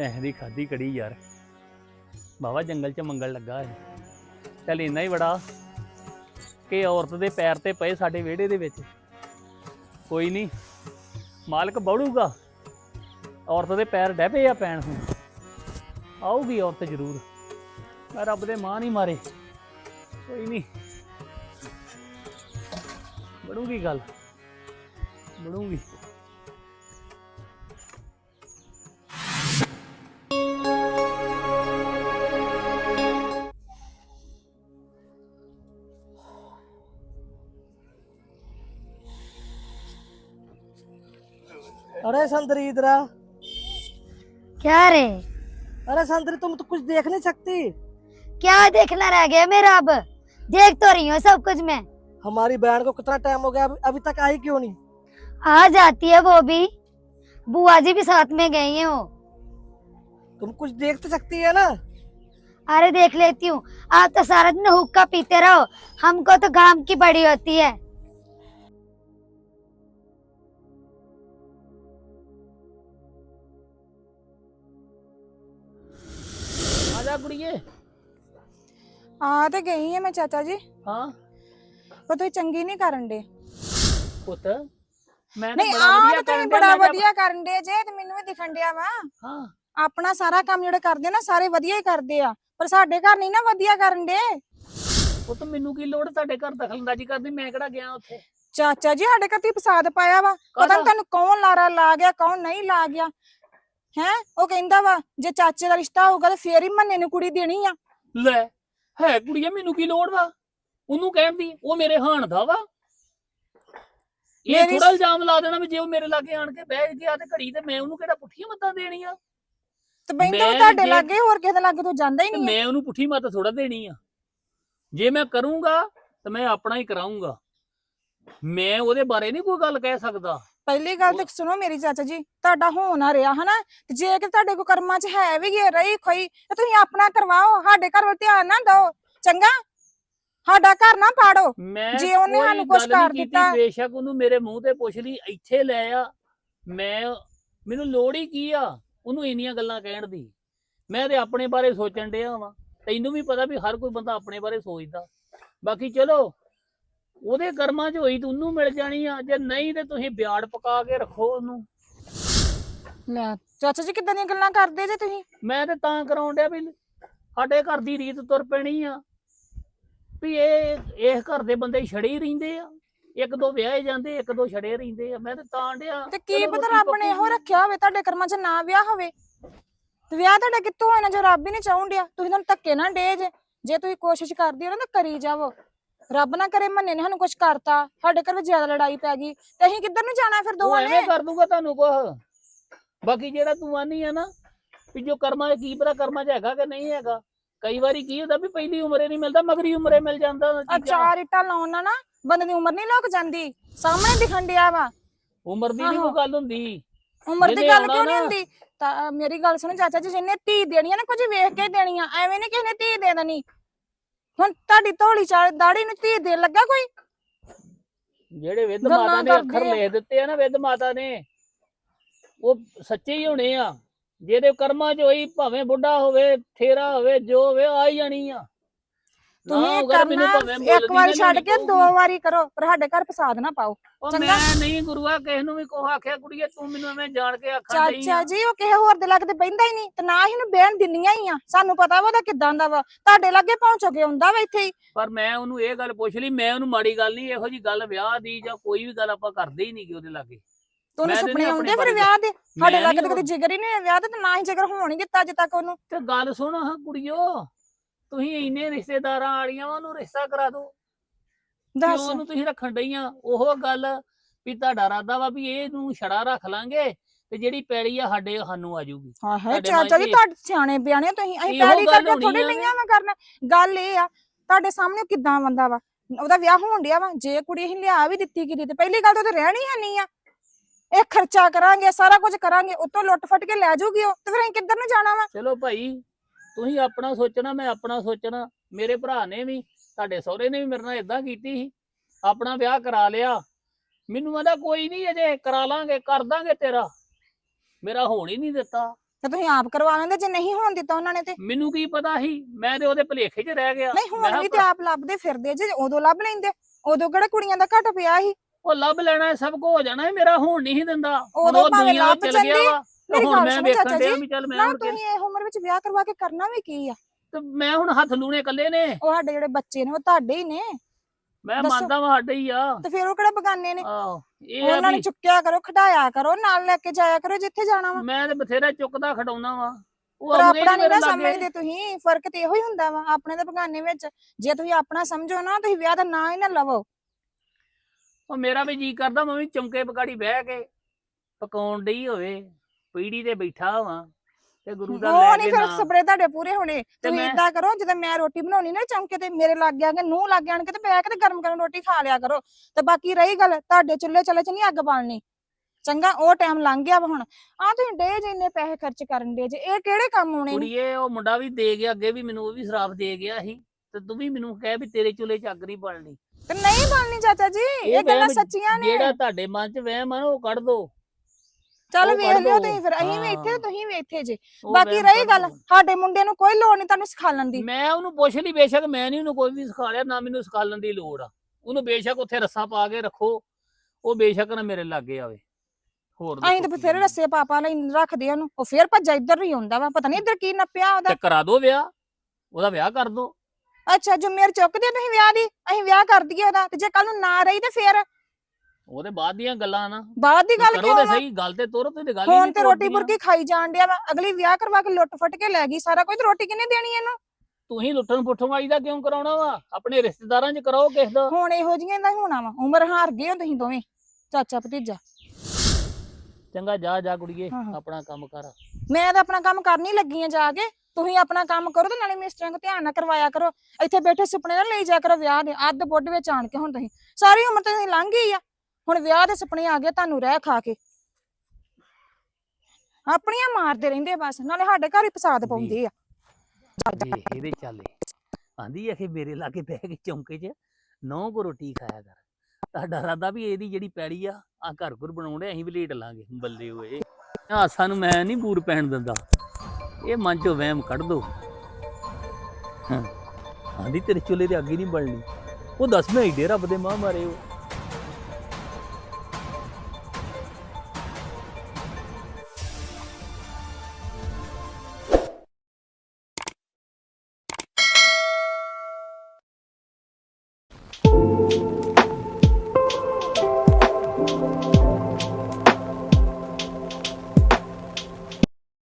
ਪੈਸੇ ਦੀ ਖਾਦੀ ਕੜੀ ਯਾਰ। ਬਾਵਾ ਜੰਗਲ 'ਚ ਮੰਗਲ ਲੱਗਾ ਹੈ ਚੱਲ ਇੰਨਾ ਹੀ ਬੜਾ। ਕਿ ਔਰਤ ਦੇ ਪੈਰ ਤੇ ਪਏ ਸਾਡੇ ਵਿਹੜੇ ਦੇ ਵਿੱਚ। ਕੋਈ ਨਹੀਂ, ਮਾਲਕ ਬੜੂਗਾ। ਔਰਤ ਦੇ ਪੈਰ ਡਹਿ ਪਏ ਆ ਪੈਣ ਹੁਣ। ਆਊਗੀ ਔਰਤ ਜ਼ਰੂਰ। ਮੈਂ ਰੱਬ ਦੇ ਮਾਂ ਨਹੀਂ ਮਾਰੇ। ਕੋਈ ਨਹੀਂ। ਬਣੂਗੀ ਗੱਲ। ਬਣੂਗੀ अरे संतरी इधर क्या रे? अरे संतरी तुम तो कुछ देख नहीं सकती। क्या देखना रह गया मेरा अब? देख तो रही हूँ सब कुछ मैं। हमारी बहन को कितना टाइम हो गया अभी, अभी तक आई क्यों नहीं? आ जाती है वो भी। बुआ जी भी साथ में गई है वो। तुम कुछ देख तो सकती है ना? अरे देख लेती हूँ। आप तो सारा दिन हुक्का पीते रहो। हमको तो काम की बड़ी होती है। ਕੁੜੀਏ? ਆ ਤੇ ਗਈ ਆ ਮੈਂ ਚਾਚਾ ਜੀ। ਹਾਂ। ਪਰ ਤੁਸੀਂ ਚੰਗੀ ਨਹੀਂ ਕਰਨ ਦੇ। ਪੁੱਤ ਮੈਂ ਤਾਂ ਨਹੀਂ ਬੜਾ ਆ ਵਧੀਆ ਤੇ ਬੜਾ ਵਧੀਆ ਕਰਨ ਦੇ ਜੇ ਤੇ ਮੈਨੂੰ ਵੀ ਦਿਖਣ ਡਿਆ ਵਾ। ਹਾਂ। ਆਪਣਾ ਸਾਰਾ ਕੰਮ ਜਿਹੜੇ ਕਰਦੇ ਨਾ ਸਾਰੇ ਵਧੀਆ ਹੀ ਕਰਦੇ ਆ। ਪਰ ਸਾਡੇ ਘਰ ਨਹੀਂ ਨਾ ਵਧੀਆ ਕਰਨ ਦੇ। ਪੁੱਤ ਮੈਨੂੰ ਕੀ ਲੋੜ ਤੁਹਾਡੇ ਘਰ ਦਖਲਅੰਦਾਜ਼ੀ ਕਰਦੀ ਮੈਂ ਕਿਹੜਾ ਗਿਆ ਉੱਥੇ? ਚਾਚਾ ਜੀ ਸਾਡੇ ਘਰ ਤੁਸੀਂ ਫਸਾਦ ਪਾਇਆ ਵਾ। ਪਤਾ ਕਾਹਦਾ? ਨੀ ਤੁਹਾਨੂੰ ਕੌਣ ਲਾਰਾ ਲਾ ਗਿਆ ਕੌਣ ਨਹੀਂ ਲਾ ਗਿਆ। ਹੈ? ਉਹ ਕਹਿੰਦਾ ਵਾ ਜੇ ਚਾਚੇ ਦਾ ਰਿਸ਼ਤਾ ਹੋਊਗਾ ਤਾਂ ਫੇਰ ਹੀ ਮੰਨੇ ਨੂੰ ਕੁੜੀ ਦੇਣੀ ਆ। ਲੈ ਹੈ ਕੁੜੀਏ ਮੈਨੂੰ ਕੀ ਲੋੜ ਵਾ? ਉਹਨੂੰ ਕਹਿਣ ਦੀ ਉਹ ਮੇਰੇ ਹਾਣ ਦਾ ਵਾ। ਇਹ ਮੇਰੀ- ਥੋੜਾ ਇਲਜ਼ਾਮ ਲਾ ਦੇਣਾ ਵੀ ਜੇ ਉਹ ਮੇਰੇ ਲਾਗੇ ਆਣ ਕੇ ਬਹਿ ਗਿਆ ਤੇ ਘੜੀ ਤੇ ਮੈਂ ਉਹਨੂੰ ਕਿਹੜਾ ਪੁੱਠੀਆਂ ਮੱਤਾਂ ਦੇਣੀਆਂ? ਤੇ ਬੈਂਦਾ ਮੈਂ ਤੁਹਾਡੇ ਜੇ- ਲਾਗੇ ਹੋਰ ਕਿਸੇ ਦੇ ਲਾਗੇ ਤੂੰ ਜਾਂਦਾ ਹੀ ਤੇ ਨਹੀਂ ਮੈਂ ਉਹਨੂੰ ਪੁੱਠੀ ਮੱਤ ਥੋੜਾ ਦੇਣੀ ਆ। ਜੇ ਮੈਂ ਕਰੂੰਗਾ ਤਾਂ ਮੈਂ ਆਪਣਾ ਹੀ ਕਰਾਉਂਗਾ ਮੈਂ ਉਹਦੇ ਬਾਰੇ ਨਹੀਂ ਕੋਈ ਗੱਲ ਕਹਿ ਸਕਦਾ। ਪਹਿਲੀ ਗੱਲ ਤੇ ਸੁਣੋ ਮੇਰੀ ਚਾਚਾ ਜੀ ਤੁਹਾਡਾ ਹੋ ਨਾ ਰਿਹਾ ਹਨਾ ਤੇ ਜੇ ਕਿ ਤੁਹਾਡੇ ਕੋ ਕਰਮਾਂ 'ਚ ਹੈ ਵੀ ਗੇ ਰਹੀ ਖੋਈ ਤੇ ਤੁਸੀਂ ਆਪਣਾ ਕਰਵਾਓ ਸਾਡੇ ਘਰ ਵੱਲ ਧਿਆਨ ਨਾ ਦਿਓ ਚੰਗਾ? ਸਾਡਾ ਘਰ ਨਾ ਪਾੜੋ। ਮੈਂ ਜੇ ਉਹਨੇ ਕੋਈ ਸਾਨੂੰ ਗੱਲ ਨਹੀਂ ਕਰ ਕੀਤੀ, ਦਿੱਤਾ- ਬੇਸ਼ੱਕ ਉਹਨੂੰ ਮੇਰੇ ਮੂੰਹ ਤੇ ਪੁੱਛ ਲਈ ਇੱਥੇ ਲੈ ਆ। ਮੈਂ ਮੈਨੂੰ ਲੋੜ ਹੀ ਕੀ ਆ ਉਹਨੂੰ ਇੰਨੀਆਂ ਗੱਲਾਂ ਕਹਿਣ ਦੀ? ਮੈਂ ਤੇ ਆਪਣੇ ਬਾਰੇ ਸੋਚਣ ਡਿਆ ਵਾਂ। ਤੈਨੂੰ ਵੀ ਪਤਾ ਵੀ ਹਰ ਕੋਈ ਬੰਦਾ ਆਪਣੇ ਬਾਰੇ ਸੋਚਦਾ। ਬਾਕੀ ਚਲੋ ਉਹਦੇ ਕਰਮਾਂ 'ਚ ਹੋਈ ਤਾਂ ਉਹਨੂੰ ਮਿਲ ਜਾਣੀ ਆ ਜੇ ਨਹੀਂ ਤੇ ਤੁਸੀਂ ਬਿਆੜ ਪਕਾ ਕੇ ਰੱਖੋ ਉਹਨੂੰ। ਲੈ ਚਾਚਾ ਜੀ ਕਿੱਦਾਂ ਦੀਆਂ ਗੱਲਾਂ ਕਰਦੇ ਜੇ ਤੁਸੀਂ? ਮੈਂ ਤੇ ਤਾਂ ਕਰਾਉਣ ਡਿਆ ਵੀ ਸਾਡੇ ਘਰ ਦੀ ਰੀਤ ਤੁਰ ਪੈਣੀ ਆ। ਵੀ ਇਹ ਇਸ ਘਰ ਦੇ ਬੰਦੇ ਛੜੇ ਹੀ ਰਹਿੰਦੇ ਆ। ਇੱਕ ਦੋ ਵਿਆਹੇ ਜਾਂਦੇ ਇੱਕ ਦੋ ਛੜੇ ਰਹਿੰਦੇ ਆ। ਮੈਂ ਤੇ ਤਾਂ ਡਿਆ ਤੇ ਕੀ ਚਲੋ ਪਤਾ ਰੋਟੀ ਰੱਬ ਨੇ ਇਹੋ। ਰੱਖਿਆ ਹੋਵੇ ਤੁਹਾਡੇ ਕਰਮਾਂ 'ਚ ਨਾ ਵਿਆਹ ਹੋਵੇ। ਤੇ ਵਿਆਹ ਤੁਹਾਡਾ ਕਿੱਥੋਂ ਹੋਣਾ ਜੇ ਰੱਬ ਹੀ ਨਹੀਂ ਚਾਹੁਣ ਡਿਆ ਤੁਸੀਂ ਤੁਹਾਨੂੰ ਧੱਕੇ ਨਾ ਡੇ ਜੇ। ਜੇ ਤੁਸੀਂ ਕੋਸ਼ਿਸ਼ ਕਰਦੇ ਹੋ ਨਾ ਤਾਂ ਕਰੀ ਜਾਵੋ। ਰੱਬ ਨਾ ਕਰੇ ਮੰਨੇ ਨੇ ਸਾਨੂੰ ਕੁਝ ਕਰਤਾ ਸਾਡੇ ਘਰ ਵਿੱਚ ਜ਼ਿਆਦਾ ਲੜਾਈ ਪੈ ਗਈ ਤੇ ਅਸੀਂ ਕਿੱਧਰ ਨੂੰ ਜਾਣਾ ਫਿਰ ਉਹ ਦੋਵਾਂ ਨੇ ਐਵੇਂ ਕਰ ਦੂੰਗਾ ਤੁਹਾਨੂੰ ਕੁਛ। ਬਾਕੀ ਜਿਹੜਾ ਤੂੰ ਆਨੀ ਆ ਨਾ ਵੀ ਜੋ ਕਰਮਾਂ ਕੀ ਪਤਾ ਕਰਮਾਂ 'ਚ ਹੈਗਾ ਕਿ ਨਹੀਂ ਹੈਗਾ ਕਈ ਵਾਰੀ ਕੀ ਹੁੰਦਾ ਵੀ ਪਹਿਲੀ ਉਮਰੇ ਨਹੀਂ ਮਿਲਦਾ ਮਗਰੀ ਉਮਰੇ ਮਿਲ ਜਾਂਦਾ ਆ ਚੀਜ਼ਾਂ। ਚਾਰ ਇੱਟਾਂ ਲਾਉਣ ਨਾਲ ਨਾ ਬੰਦੇ ਦੀ ਉਮਰ ਨਹੀਂ ਲੁਕ ਜਾਂਦੀ ਸਾਹਮਣੇ ਦਿਖਣ ਡਿਆ ਵਾ। ਉਮਰ ਦੀ ਨਹੀਂ ਆਹੋ। ਕੋਈ ਗੱਲ ਹੁੰਦੀ। ਉਮਰ ਦੀ ਜਿਹਨੇ ਗੱਲ ਆਉਣਾ ਕਿਉਂ ਨਹੀਂ ਨਾ- ਹੁੰਦੀ? ਤਾਂ ਮੇਰੀ ਗੱਲ ਸੁਣੋ ਚਾਚਾ ਜੀ ਜਿਹਨੇ ਧੀ ਦੇਣੀ ਆ ਨਾ ਕੁਝ ਵੇਖ ਕੇ ਹੀ ਦੇਣੀ ਆ ਐਵੇਂ ਨਹੀਂ ਕਿਸੇ ਨੇ ਧੀ ਦੇ ਦੇਣੀ। ਹੁਣ ਤੁਹਾਡੀ ਧੌਲੀ ਚਾਲ ਦਾੜੀ ਨੂੰ ਧੀ ਦੇਣ ਲੱਗਾ ਕੋਈ? ਜਿਹੜੇ ਵਿਦ ਗੱਲਾਂ ਮਾਤਾ ਨੇ ਅੱਖਰ ਕਰਦੇ ਆ। ਲਿਖ ਦਿੱਤੇ ਆ ਨਾ ਵਿਦ ਮਾਤਾ ਨੇ ਉਹ ਸੱਚੇ ਹੀ ਹੋਣੇ ਆ। ਜਿਹਦੇ ਕਰਮਾਂ 'ਚ ਹੋਈ ਭਾਵੇਂ ਬੁੱਢਾ ਹੋਵੇ ਠੇਰਾ ਹੋਵੇ ਜੋ ਹੋਵੇ ਆ ਹੀ ਜਾਣੀ ਆ। ਤੁਸੀਂ ਇਹ ਅਗਰ ਮੈਨੂੰ ਕਰਨਾ ਭਾਵੇਂ ਇੱਕ ਬੋਲਦੀ ਵਾਰੀ ਨਾ ਛੱਡ ਨਹੀਂ ਕੇ ਦੋ ਕਹੂਗੀ। ਵਾਰੀ ਕਰੋ ਪਰ ਸਾਡੇ ਘਰ ਫਸਾਦ ਨਾ ਪਾਓ। ਉਹ ਚੰਗਾ। ਮੈਂ ਨਹੀਂ ਗੁਰੂਆ ਕਿਸੇ ਨੂੰ ਵੀ ਕੋ ਆਖਿਆ ਕੁੜੀਏ ਤੂੰ ਮੈਨੂੰ ਐਵੇਂ ਜਾਣ ਕੇ ਆਖਣ ਡਈ ਚਾਚਾ ਜੀ ਉਹ ਕਿਸੇ ਹੋਰ ਦੇ ਲੱਗ ਤੇ ਬਹਿੰਦਾ ਹੀ ਨਹੀਂ ਤੇ ਨਾ ਹੀ ਨੂੰ ਬਹਿਣ ਦਿੰਦੀਆਂ ਹੀ ਆ। ਸਾਨੂੰ ਪਤਾ ਵਾ ਉਹਦਾ ਕਿਦਾਂ ਦਾ ਵਾ। ਤੁਹਾਡੇ ਲੱਗੇ ਪਹੁੰਚ ਕੇ ਹੁੰਦਾ ਵਾ ਇੱਥੇ ਹੀ। ਪਰ ਮੈਂ ਉਹਨੂੰ ਇਹ ਗੱਲ ਪੁੱਛ ਲਈ ਮੈਂ ਉਹਨੂੰ ਮਾੜੀ ਗੱਲ ਨਹੀਂ ਇਹੋ ਜੀ ਗੱਲ ਵਿਆਹ ਦੀ ਜਾਂ ਕੋਈ ਵੀ ਗੱਲ ਆਪਾਂ ਕਰਦੇ ਹੀ ਨਹੀਂ ਕਿ ਉਹਦੇ ਲਾਗੇ। ਮੈਂ ਤੇ ਸੁਪਨੇ ਨਹੀਂ ਆਉਂਦੇ ਆਪਣੇ ਫਿਰ ਵਿਆਹ ਦੇ? ਸਾਡੇ ਮੈਂ ਲੱਗੇ ਨਹੀਂ ਤੇ ਕਦੇ ਜਿਗਰ ਹੀ ਨਹੀਂ ਵਿਆਹ ਤੇ ਤੇ ਨਾ ਹੀ ਜਿਗਰ ਹੋਣ ਹੀ ਦਿੱਤਾ ਅਜੇ ਤੱਕ ਉਹਨੂੰ। ਤੇ ਗੱਲ ਸੁਣ ਹਾਂ ਕੁੜੀਓ ਤੁਸੀਂ ਇੰਨੇ ਰਿਸ਼ਤੇਦਾਰਾਂ ਵਾਲੀਆਂ ਵਾ ਉਹਨੂੰ ਰਿਸ਼ਤਾ ਕਰਾ ਦਿਓ। ਦੱਸ। ਉਹਨੂੰ ਤੁਸੀਂ ਰੱਖਣ ਡਈਆਂ? ਉਹ ਗੱਲ ਵੀ ਤੁਹਾਡਾ ਇਰਾਦਾ ਵਾ ਵੀ ਇਹਨੂੰ ਛੜਾ ਰੱਖ ਲਾਂਗੇ ਤੇ ਜਿਹੜੀ ਪੈੜੀ ਆ ਸਾਡੇ ਸਾਨੂੰ ਆ ਤੁਹਾਡੇ ਚਾਚਾ ਜੀ ਤੁਹਾਡੇ ਸਿਆਣੇ ਬਿਆਣੇ ਤੁਸੀਂ ਅਸੀਂ ਗੱਲ ਕਰਕੇ ਥੋੜੀ ਲਈਆਂ ਮੈਂ ਕਰਨਾ। ਗੱਲ ਇਹ ਆ ਤੁਹਾਡੇ ਸਾਹਮਣੇ ਕਿੱਦਾਂ ਬੰਦਾ ਵਾ? ਉਹਦਾ ਵਿਆਹ ਹੋਣ ਡਿਆ ਵਾ ਜੇ ਕੁੜੀ ਅਸੀਂ ਲਿਆ ਵੀ ਦਿੱਤੀ ਕਿਤੇ ਤੇ ਪਹਿਲੀ ਗੱਲ ਤਾਂ ਉਹ ਰਹਿਣੀ ਹੈ ਨਹੀਂ ਆ। ਇਹ ਖਰਚਾ ਕਰਾਂਗੇ ਸਾਰਾ ਕੁਝ ਕਰਾਂਗੇ ਉਤੋਂ ਲੁੱਟ ਫਟ ਕੇ ਲੈ ਜਾਊਗੀ ਉਹ ਤੇ ਫਿਰ ਅਸੀਂ ਕਿੱਧਰ ਨੂੰ ਜਾਣਾ ਵਾ? ਚਲੋ ਭਾਈ ਤੁਸੀਂ ਆਪਣਾ ਸੋਚਣਾ ਮੈਂ ਆਪਣਾ ਸੋਚਣਾ। ਮੇਰੇ ਭਰਾ ਨੇ ਵੀ ਤੁਹਾਡੇ ਸਹੁਰੇ ਨੇ ਵੀ ਮੇਰੇ ਨਾਲ ਇਦਾਂ ਕੀਤੀ ਸੀ। ਆਪਣਾ ਵਿਆਹ ਕਰਾ ਲਿਆ। ਮੈਨੂੰ ਕਹਿੰਦਾ ਕੋਈ ਨਹੀਂ ਅਜੇ ਕਰਾ ਲਾਂਗੇ ਕਰ ਦਾਂਗੇ ਤੇਰਾ। ਮੇਰਾ ਹੋਣ ਹੀ ਨਹੀਂ ਦਿੱਤਾ। ਤੇ ਤੁਸੀਂ ਆਪ ਕਰਵਾ ਲੈਂਦੇ ਜੇ ਨਹੀਂ ਹੋਣ ਦਿੱਤਾ ਉਹਨਾਂ ਨੇ ਤੇ? ਮੈਨੂੰ ਕੀ ਪਤਾ ਸੀ? ਮੈਂ ਤੇ ਉਹਦੇ ਭਲੇਖੇ 'ਚ ਰਹਿ ਗਿਆ। ਨਹੀਂ ਮੈਂ ਹੁਣ ਵੀ ਤੇ ਆਪ ਲੱਭਦੇ ਫਿਰਦੇ ਜੇ ਉਦੋਂ ਲੱਭ ਲੈਂਦੇ ਉਦੋਂ ਕਿਹੜਾ ਕੁੜੀਆਂ ਦਾ ਘਟ ਪਿਆ ਸੀ? ਉਹ ਲੱਭ ਲੈਣਾ ਸਭ ਕੁਝ ਹੋ ਜਾਣਾ ਹੈ, ਮੇਰਾ ਹੁਣ ਨਹੀਂ ਸੀ ਦਿੰਦਾ। ਹੁਣ ਉਦੋਂ ਉਹ ਭਾਵੇਂ ਦੁਨੀਆ ਲੱਭ ਚਲ ਗਿਆ ਵਾ। ਮੇਰੀ ਹੁਣ ਗੱਲ ਮੈਂ ਸੁਣੋ ਵੇਖਣ ਚਾਚਾ ਡਿਆ ਜੀ, ਵੀ ਚੱਲ ਮੈਂ ਨਾ ਹੁਣ ਤੁਸੀਂ ਇਹ ਉਮਰ ਵਿੱਚ ਵਿਆਹ ਕਰਵਾ ਕੇ ਕਰਨਾ ਵੀ ਕੀ ਆ? ਤੇ ਮੈਂ ਹੁਣ ਹੱਥ ਲੂਣੇ ਇਕੱਲੇ ਨੇ। ਉਹ ਸਾਡੇ ਜਿਹੜੇ ਬੱਚੇ ਨੇ ਉਹ ਤੁਹਾਡੇ ਹੀ ਨੇ। ਮੈਂ ਦੱਸੋ। ਮੰਨਦਾ ਵਾਂ ਸਾਡੇ ਹੀ ਆ। ਤੇ ਫਿਰ ਉਹ ਕਿਹੜਾ ਬਗਾਨੇ ਨੇ? ਆਹੋ ਇਹ ਆ ਉਹਨਾਂ ਨੂੰ ਵੀ ਚੁੱਕਿਆ ਕਰੋ ਖਡਾਇਆ ਕਰੋ ਨਾਲ ਲੈ ਕੇ ਜਾਇਆ ਕਰੋ ਜਿੱਥੇ ਜਾਣਾ ਵਾ। ਮੈਂ ਤੇ ਬਥੇਰਾ ਚੁੱਕਦਾ ਖਡਾਉਣਾ ਵਾ। ਉਹ ਪਰ ਆਉਂਦੇ ਆਪਣਾ ਨਹੀਂ ਨਾ ਲਾਗੇ। ਸਮਝਦੇ ਤੁਸੀਂ ਫ਼ਰਕ ਤੇ ਇਹੋ ਹੀ ਹੁੰਦਾ ਵਾ ਆਪਣੇ ਤੇ ਬਗਾਨੇ ਵਿੱਚ। ਜੇ ਤੁਸੀਂ ਆਪਣਾ ਸਮਝੋ ਨਾ ਤੁਸੀਂ ਵਿਆਹ ਦਾ ਨਾਂ ਹੀ ਨਾ ਲਵੋ। ਉਹ ਮੇਰਾ ਵੀ ਜੀ ਕਰਦਾ ਮੈਂ ਵੀ ਚੌਂਕੇ ਬਗਾੜੀ ਬਹਿ ਕੇ ਪਕਾਉਣ ਡਈ ਹੋਵੇ। ਪੀੜੀ ਤੇ ਬੈਠਾ ਵਾਂ ਤੇ ਗੁਰੂ ਦਾ ਉਹ ਲੈ ਨਹੀਂ ਕੇ ਫਿਰ ਨਾ। ਸਪਰੇ ਤੁਹਾਡੇ ਪੂਰੇ ਹੋਣੇ। ਤੁਸੀਂ ਮੈਂ- ਇਦਾਂ ਕਰੋ ਜਦੋਂ ਮੈਂ ਰੋਟੀ ਬਣਾਉਣੀ ਨਾ ਚੌਂਕੇ ਤੇ ਮੇਰੇ ਲੱਗ ਆ ਕੇ ਨੂੰਹ ਲੱਗ ਆਣ ਕੇ ਤੇ ਬਹਿ ਕੇ ਤੇ ਗਰਮ ਗਰਮ ਰੋਟੀ ਖਾ ਲਿਆ ਕਰੋ। ਤੇ ਬਾਕੀ ਰਹੀ ਗੱਲ ਤੁਹਾਡੇ ਚੁੱਲ੍ਹੇ ਚਲੇ ਚ ਨਹੀਂ ਅੱਗ ਬਾਲਣੀ। ਚੰਗਾ ਉਹ ਟਾਈਮ ਲੰਘ ਗਿਆ ਵਾ ਹੁਣ। ਆ ਤੁਸੀਂ ਡੇ ਜੇ ਇੰਨੇ ਪੈਸੇ ਖਰਚ ਕਰਨ ਦੇ ਜੇ ਇਹ ਕਿਹੜੇ ਕੰਮ ਆਉਣੇ ਨੇ ਕੁੜੀਏ ਉਹ ਮੁੰਡਾ ਵੀ ਦੇ ਗਿਆ ਅੱਗੇ ਵੀ ਮੈਨੂੰ ਉਹ ਵੀ ਸ਼ਰਾਪ ਦੇ ਗਿਆ ਸੀ। ਤੇ ਤੂੰ ਵੀ ਮੈਨੂੰ ਕਹਿ ਵੀ ਤੇਰੇ ਚੁੱਲ੍ਹੇ 'ਚ ਅੱਗ ਨਹੀਂ ਬਲਣੀ। ਤੇ ਨਹੀਂ ਬਣਨੀ ਚਾਚਾ ਜੀ ਇਹ ਇਹ ਗੱਲਾਂ ਵਹਿਮ ਸੱਚੀਆਂ ਨੇ। ਜਿਹੜਾ ਤੁਹਾਡੇ ਮਨ 'ਚ ਵਹਿਮ ਆ ਨਾ ਉਹ ਕੱਢ ਦੋ। ਚੱਲ ਉਹ ਵੇਖ ਕੱਢ ਲਿਓ ਦਿਓ। ਤੁਸੀਂ ਫਿਰ ਅਸੀਂ ਵੀ ਇੱਥੇ ਹਾਂ। ਤੁਸੀਂ ਵੀ ਇੱਥੇ ਜੇ ਉਹ ਬਾਕੀ ਵਹਿਮ ਰਹੀ ਗੱਲ। ਸਾਡੇ ਮੁੰਡੇ ਨੂੰ ਕੋਈ ਲੋੜ ਨਹੀਂ ਤੁਹਾਨੂੰ ਸਿਖਾਲਣ ਦੀ ਮੈਂ ਉਹਨੂੰ ਪੁੱਛ ਲਈ ਬੇਸ਼ੱਕ ਮੈਂ ਨਹੀਂ ਉਹਨੂੰ ਕੋਈ ਵੀ ਸਿਖਾ ਲਿਆ ਨਾ ਮੈਨੂੰ ਸਿਖਾਲਣ ਦੀ ਲੋੜ ਆ ਉਹਨੂੰ ਬੇਸ਼ੱਕ ਉੱਥੇ ਰੱਸਾ ਪਾ ਕੇ ਰੱਖੋ ਉਹ ਬੇਸ਼ੱਕ ਨਾ ਮੇਰੇ ਲਾਗੇ ਆਵੇ ਹੋਰ ਅਸੀਂ ਦੱਸੋ ਤਾਂ ਕੀ ਬਥੇਰੇ ਹੈ। ਰੱਸੇ ਪਾਪਾ ਲਈ ਰੱਖਦੇ ਆ ਉਹਨੂੰ ਉਹ ਫੇਰ ਭੱਜਾ ਇੱਧਰ ਹੀ ਆਉਂਦਾ ਵਾ ਪਤਾ ਨਹੀਂ ਇੱਧਰ ਕੀ ਨੱਪਿਆ ਉਹਦਾ ਤੇ ਕਰਾ ਦੋ ਵਿਆਹ ਉਹਦਾ ਵਿਆਹ ਕਰ ਦੋ ਅੱਛਾ ਜ਼ਿੰਮੇਵਾਰੀ ਚੁੱਕਦੇ ਤੁਸੀਂ ਵਿਆਹ ਦੀ ਅਸੀਂ ਵਿਆਹ ਕਰ ਦਈਏ ਉਹਦਾ ਤੇ ਜੇ ਕੱਲ ਨੂੰ ਨਾ ਰਹੀ ਤੇ ਫੇਰ ਉਹਦੇ ਬਾਅਦ ਦੀਆਂ ਗੱਲਾਂ ਨਾ। ਬਾਅਦ ਦੀ ਗੱਲ ਕਰੋ ਕਿਉਂ ਤੇ? ਸਹੀ ਗੱਲ ਤੇ ਤੁਰ ਤੇ ਗੱਲ ਹੀ ਤੇ ਰੋਟੀ। ਬੁਰਕੀ ਖਾਈ ਜਾਣ ਡਿਆ ਵਾ। ਅਗਲੀ ਵਿਆਹ ਕਰਵਾ ਕੇ ਲੁੱਟ ਫਟ ਕੇ ਲੈ ਗਈ ਸਾਰਾ ਕੁਝ ਤੇ ਰੋਟੀ ਕਿੰਨੇ ਦੇਣੀ ਇਹਨੂੰ? ਤੁਸੀਂ ਲੁੱਟਣ ਪੁੱਟਣ ਵਾਲੀ ਦਾ ਕਿਉਂ ਕਰਾਉਣਾ ਵਾ? ਆਪਣੇ ਰਿਸ਼ਤੇਦਾਰਾਂ 'ਚ ਕਰਾਓ ਕਿਸ ਦਾ। ਹੁਣ ਇਹੋ ਜਿਹੀਆਂ ਦਾ ਹੀ ਹੋਣਾ ਵਾ। ਉਮਰ ਹਾਰ ਗਏ ਹੋ ਤੁਸੀਂ ਦੋਵੇਂ ਚਾਚਾ ਭਤੀਜਾ। ਚੰਗਾ ਜਾ ਜਾ ਕੁੜੀਏ ਹਾਂ, ਹਾਂ। ਆਪਣਾ ਕੰਮ ਕਰ। ਮੈਂ ਤਾਂ ਆਪਣਾ ਕੰਮ ਕਰਨ ਹੀ ਲੱਗੀ ਆ ਜਾ ਕੇ। ਤੁਸੀਂ ਆਪਣਾ ਕੰਮ ਕਰੋ ਤੇ ਨਾਲੇ ਮਿਸਤਰੀਆਂ ਕੋ ਧਿਆਨ ਨਾਲ ਕਰਵਾਇਆ ਕਰੋ। ਇੱਥੇ ਬੈਠੇ ਸੁਪਨੇ ਨਾ ਲਈ ਜਾ ਕਰੋ ਵਿਆਹ ਦੇ ਅੱਧ ਬੁੱਢ ਵਿੱਚ ਆਣ ਕੇ ਹੁਣ ਤੁਸੀਂ। ਸਾਰੀ ਉਮਰ ਤਾਂ ਤੁਸੀਂ ਲੰਘ ਗਈ ਆ। ਹੁਣ ਵਿਆਹ ਦੇ ਸੁਪਨੇ ਆ ਗਏ ਤੁਹਾਨੂੰ ਰਹਿ ਖਾ ਕੇ। ਆਪਣੀਆਂ ਮਾਰਦੇ ਰਹਿੰਦੇ ਬਸ ਨਾਲੇ ਸਾਡੇ ਘਰ ਹੀ ਫਸਾਦ ਪਾਉਂਦੇ ਆ। ਇਹਦੇ ਚਾਲੇ ਆਂਦੀ ਆ ਕਿ ਮੇਰੇ ਲਾਗੇ ਬਹਿ ਕੇ ਚੌਂਕੇ 'ਚ ਨੌ ਕੋ ਰੋਟੀ ਖਾਇਆ ਕਰ। ਤੁਹਾਡਾ ਰਾਦਾ ਵੀ ਇਹਦੀ ਜਿਹੜੀ ਪੈੜੀ ਆ ਆ ਘਰ ਘਰ ਬਣਾਉਂਦੇ ਅਸੀਂ ਵੀ ਲੇਟ ਲਾਂਗੇ ਬੱਲੇ ਹੋਏ। ਆ ਸਾਨੂੰ ਮੈਂ ਨਹੀਂ ਬੂਰ ਪਹਿਣ ਦਿੰਦਾ। ਇਹ ਮਨ ਚੋਂ ਵਹਿਮ ਕੱਢ ਦੋ। ਹਾਂ। ਆਂਦੀ ਤੇਰੇ ਚੁੱਲ੍ਹੇ ਤੇ ਅੱਗੇ ਨਹੀਂ ਬਲਣੀ। ਉਹ ਦੱਸ ਮੈਂ ਏਡੇ ਰੱਬ ਦੇ ਮਾਂ ਮਾਰੇ ਉਹ